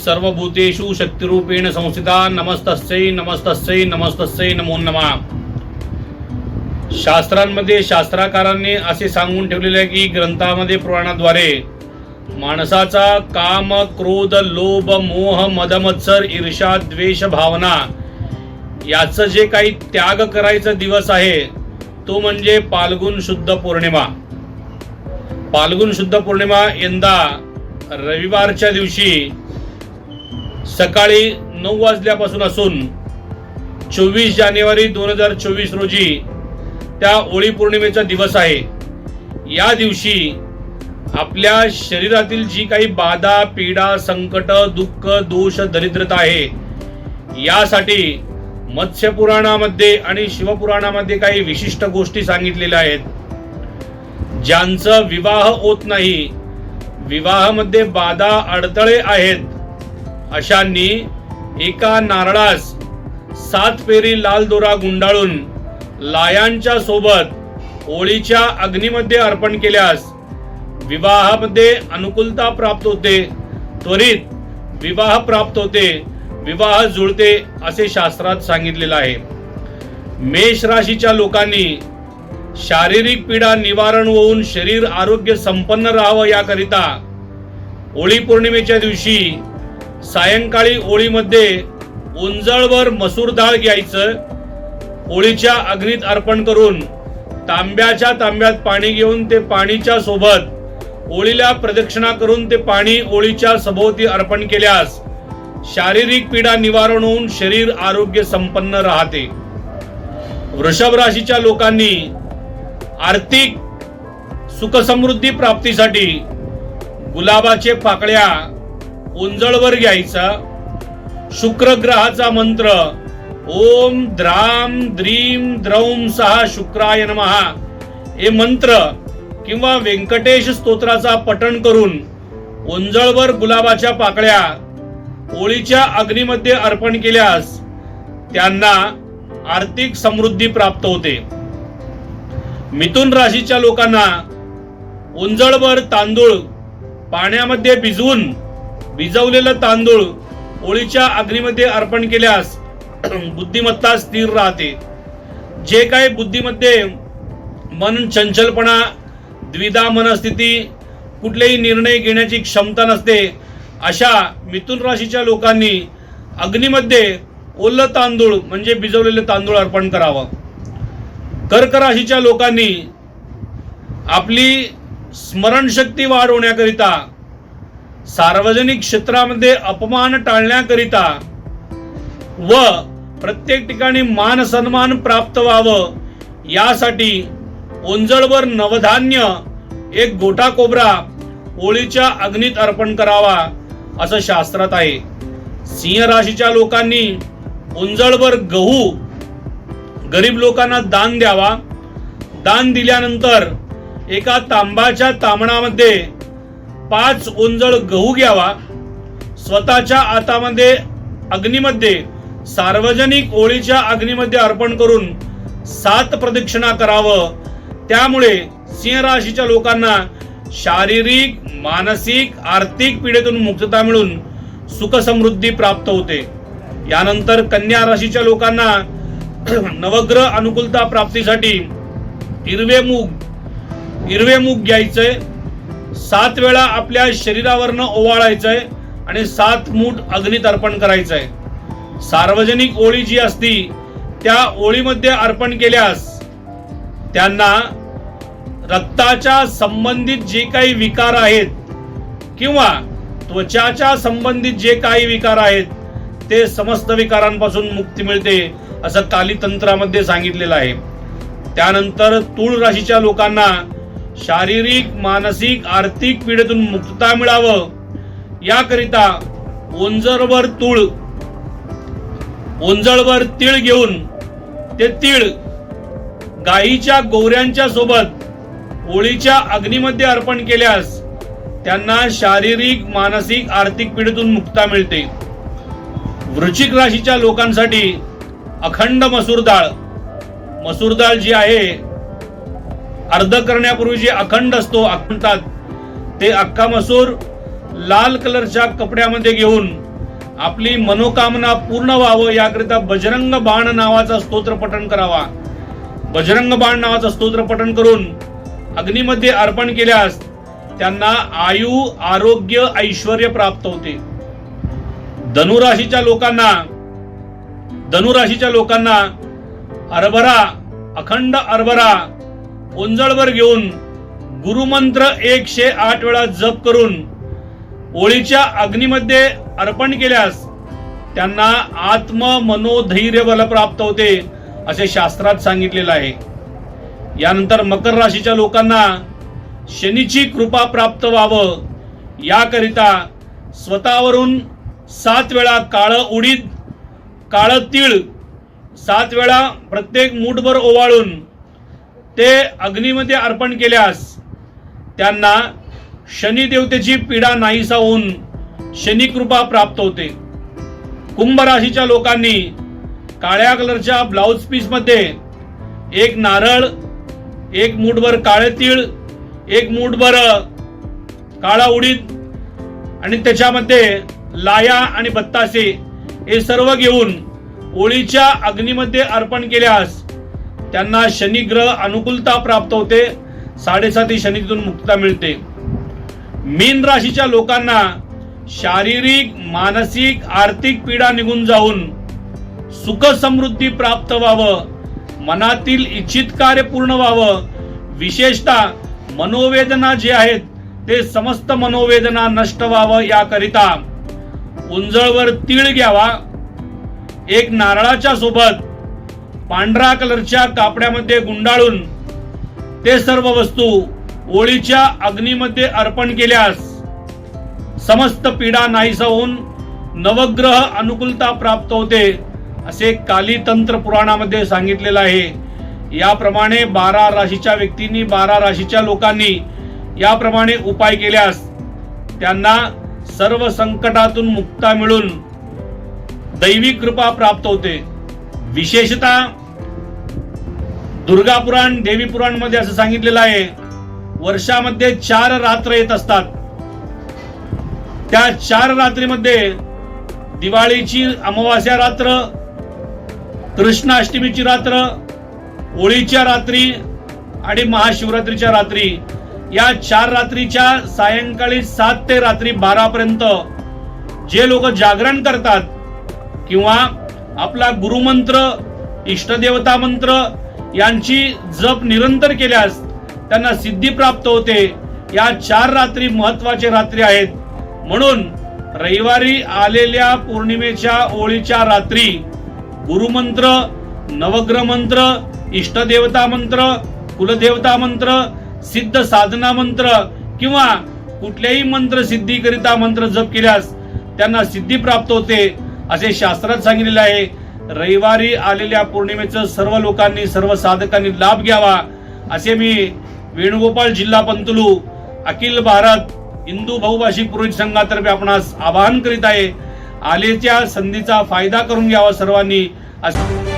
सर्वभूतेषु शक्तिरूपेण संस्थिता। नमस्तस्यै नमस्तस्यै नमस्तस्यै नमो नमा। शास्त्रांमध्ये शास्त्राकारांनी असे सांगून ठेवलेले आहे की ग्रंथामध्ये पुराणाद्वारे माणसाचा काम क्रोध लोभ मोह मदमत्सर ईर्षा द्वेष भावना याचं जे काही त्याग करायचा दिवस आहे तो म्हणजे पाल्गुन शुद्ध पौर्णिमा. पाल्गुन शुद्ध पौर्णिमा यंदा रविवारच्या दिवशी सकाळी नऊ वाजल्यापासून असून चोवीस जानेवारी दोन हजार चोवीस रोजी त्या होळी पौर्णिमेचा दिवस आहे. या दिवशी आपल्या शरीरातील जी काही बाधा पीडा संकट दुःख दोष दरिद्रता आहे यासाठी मत्स्यपुराणामध्ये आणि शिवपुराणामध्ये काही विशिष्ट गोष्टी सांगितलेल्या आहेत. ज्यांचं विवाह होत नाही विवाहामध्ये बाधा अडथळे आहेत अशांनी एका नारळास सात पेरी लाल दोरा गुंडाळून लायांच्या सोबत होळीच्या अग्नीमध्ये अर्पण केल्यास विवाहामध्ये अनुकूलता प्राप्त होते त्वरित विवाह प्राप्त होते विवाह जुळते असे शास्त्रात सांगितलेलं आहे. मेष राशीच्या लोकांनी शारीरिक पीडा निवारण होऊन शरीर आरोग्य संपन्न राहावं याकरिता होळी पौर्णिमेच्या दिवशी सायंकाळी ओळीमध्ये उंजळवर मसूर डाळ घ्यायचं. होळीच्या अग्नीत अर्पण करून तांब्याच्या तांब्यात पाणी घेऊन ते पाणीच्या सोबत ओळीला प्रदक्षिणा करून ते पाणी ओळीच्या सभोवती अर्पण केल्यास शारीरिक पीडा निवारण होऊन शरीर आरोग्य संपन्न राहते. वृषभ राशीच्या लोकांनी आर्थिक सुखसमृद्धी प्राप्तीसाठी गुलाबाचे पाकळ्या उंजळवर घ्यायचा. शुक्रग्रहाचा मंत्र ओम द्राम द्रीम द्रौम सहा शुक्राय नमहा हे मंत्र किंवा व्यंकटेश स्तोत्राचा पठण करून ओंजळवर गुलाबाच्या पाकळ्या ओळीच्या अग्नीमध्ये अर्पण केल्यास त्यांना आर्थिक समृद्धी प्राप्त होते. मिथुन राशीच्या लोकांना उंजळवर तांदूळ पाण्यामध्ये भिजवून भिजवलेलं तांदूळ होळीच्या अग्नीमध्ये अर्पण केल्यास बुद्धिमत्ता स्थिर राहते. जे काही बुद्धीमध्ये मन चंचलपणा द्विधा मनस्थिती कुठलेही निर्णय घेण्याची क्षमता नसते अशा मिथुन राशीच्या लोकांनी अग्नीमध्ये ओलं तांदूळ म्हणजे भिजवलेले तांदूळ अर्पण करावं. कर्क राशीच्या लोकांनी आपली स्मरणशक्ती वाढवण्याकरिता सार्वजनिक क्षेत्रामध्ये अपमान टाळण्याकरिता व प्रत्येक ठिकाणी मान सन्मान प्राप्त व्हावं यासाठी ओंजळवर नवधान्य एक गोटा कोबरा ओळीच्या अग्नीत अर्पण करावा असं शास्त्रात आहे. सिंह राशीच्या लोकांनी ओंजळवर गहू गरीब लोकांना दान द्यावा. दान दिल्यानंतर एका तांबाच्या तामणामध्ये पाच ओंजळ गहू घ्यावा. स्वतःच्या हातामध्ये अग्नीमध्ये सार्वजनिक ओळीच्या अग्नीमध्ये अर्पण करून सात प्रदक्षिणा करावं. त्यामुळे सिंह राशीच्या लोकांना शारीरिक मानसिक आर्थिक पिढेतून मुक्तता मिळून सुखसमृद्धी प्राप्त होते. यानंतर कन्या राशीच्या लोकांना नवग्रह अनुकूलता प्राप्तीसाठी हिरवे मूग हिरवे मूग घ्यायचंय सात वेळा आपल्या शरीरावरनं ओवाळायचंय आणि सात मूठ अग्नीत अर्पण करायचंय. सार्वजनिक ओळी जी असती त्या ओळीमध्ये अर्पण केल्यास त्यांना रक्ताच्या संबंधित जे काही विकार आहेत किंवा त्वचाच्या संबंधित जे काही विकार आहेत ते समस्त विकारांपासून मुक्ती मिळते असं कालीतंत्रामध्ये सांगितलेलं आहे. त्यानंतर तूळ राशीच्या लोकांना शारीरिक मानसिक आर्थिक पीडेतून मुक्तता मिळावं. याकरिता ओंजरवर तूळ ओंजळवर तीळ घेऊन ते तीळ गायीच्या गोवऱ्यांच्या सोबत होळीच्या अग्नीमध्ये अर्पण केल्यास त्यांना शारीरिक मानसिक आर्थिक पीडेतून मुक्ता मिळते. वृश्चिक राशीच्या लोकांसाठी अखंड मसूर डाळ मसूर डाळ जी आहे अर्ध करण्यापूर्वी जे अखंड असतो अखंडात ते अख्खा मसूर लाल कलरच्या कपड्यामध्ये घेऊन आपली मनोकामना पूर्ण व्हावं याकरिता बजरंग बाण नावाचा स्तोत्र पठण करावा. बजरंग बाण नावाचा स्तोत्र पठण करून अग्नीमध्ये अर्पण केल्यास त्यांना आयु आरोग्य ऐश्वर प्राप्त होते. धनुराशीच्या लोकांना धनुराशीच्या लोकांना हरभरा अखंड हरभरा ओंजळवर घेऊन गुरुमंत्र एकशे आठ वेळा जप करून ओळीच्या अग्नीमध्ये अर्पण केल्यास त्यांना आत्म मनोधैर्य बल प्राप्त होते असे शास्त्रात सांगितलेलं आहे. यानंतर मकर राशीच्या लोकांना शनीची कृपा प्राप्त व्हावं याकरिता स्वतःवरून सात वेळा काळं उडीद काळं तीळ सात वेळा प्रत्येक मूठभर ओवाळून ते अग्नीमध्ये अर्पण केल्यास त्यांना शनी देवतेची पीडा नाहीसा होऊन शनी कृपा प्राप्त होते. कुंभ राशीच्या लोकांनी काळ्या कलरच्या ब्लाउज पीसमध्ये एक नारळ एक मूठभर काळे तीळ एक मूठभर काळा उडीद आणि त्याच्यामध्ये लाया आणि बत्तासे हे सर्व घेऊन ओळीच्या अग्नीमध्ये अर्पण केल्यास त्यांना शनिग्रह अनुकूलता प्राप्त होते. साडेसाती शनीतून मुक्तता मिळते. मीन राशीच्या लोकांना शारीरिक मानसिक आर्थिक पीडा निघून जाऊन सुख समृद्धी प्राप्त व्हावं मनातील इच्छित कार्य पूर्ण व्हावं. विशेषतः मनोवेदना जे आहेत ते समस्त मनोवेदना नष्ट व्हावं याकरिता उंजळवर तीळ घ्यावा. एक नारळाच्या सोबत पांढरा कलरच्या कापड्यामध्ये गुंडाळून ते सर्व वस्तू ओळीच्या अग्नीमध्ये अर्पण केल्यास समस्त पीडा नाहीसा होऊन नवग्रह अनुकूलता प्राप्त होते असे कालीतंत्र पुराणामध्ये सांगितलेलं आहे. याप्रमाणे बारा राशीच्या व्यक्तींनी बारा राशीच्या लोकांनी याप्रमाणे उपाय केल्यास त्यांना सर्व संकटातून मुक्ता मिळून दैवी कृपा प्राप्त होते. विशेषतः दुर्गा पुराण देवी पुराणमध्ये असं सांगितलेलं आहे वर्षामध्ये चार रात्र येत असतात. त्या चार रात्रीमध्ये दिवाळीची अमावास्या रात्र कृष्णाष्टमीची रात्र होळीच्या रात्री आणि महाशिवरात्रीच्या रात्री या चार रात्रीच्या सायंकाळी सात ते रात्री बारापर्यंत जे लोक जागरण करतात किंवा आपला गुरुमंत्र इष्टदेवता मंत्र यांची जप निरंतर केल्यास त्यांना सिद्धी प्राप्त होते. या चार रात्री महत्त्वाचे रात्री आहेत. म्हणून रविवारी आलेल्या पौर्णिमेच्या ओळीच्या रात्री गुरुमंत्र नवग्रह मंत्र इष्टदेवता मंत्र कुलदेवता मंत्र सिद्ध साधना मंत्र किंवा कुठल्याही मंत्र सिद्धीकरिता मंत्र जप केल्यास त्यांना सिद्धी प्राप्त होते असे शास्त्रात सांगितलेले आहे. रविवारी आलेल्या पौर्णिमेचं सर्व लोकांनी सर्व साधकांनी लाभ घ्यावा असे मी वेणुगोपाळ जिल्हा पंतलू अखिल भारत हिंदू बहुभाषिक पुरोहित संघातर्फे आपणास आवाहन करीत आहे. आलेच्या संधीचा फायदा करून घ्यावा सर्वांनी. असं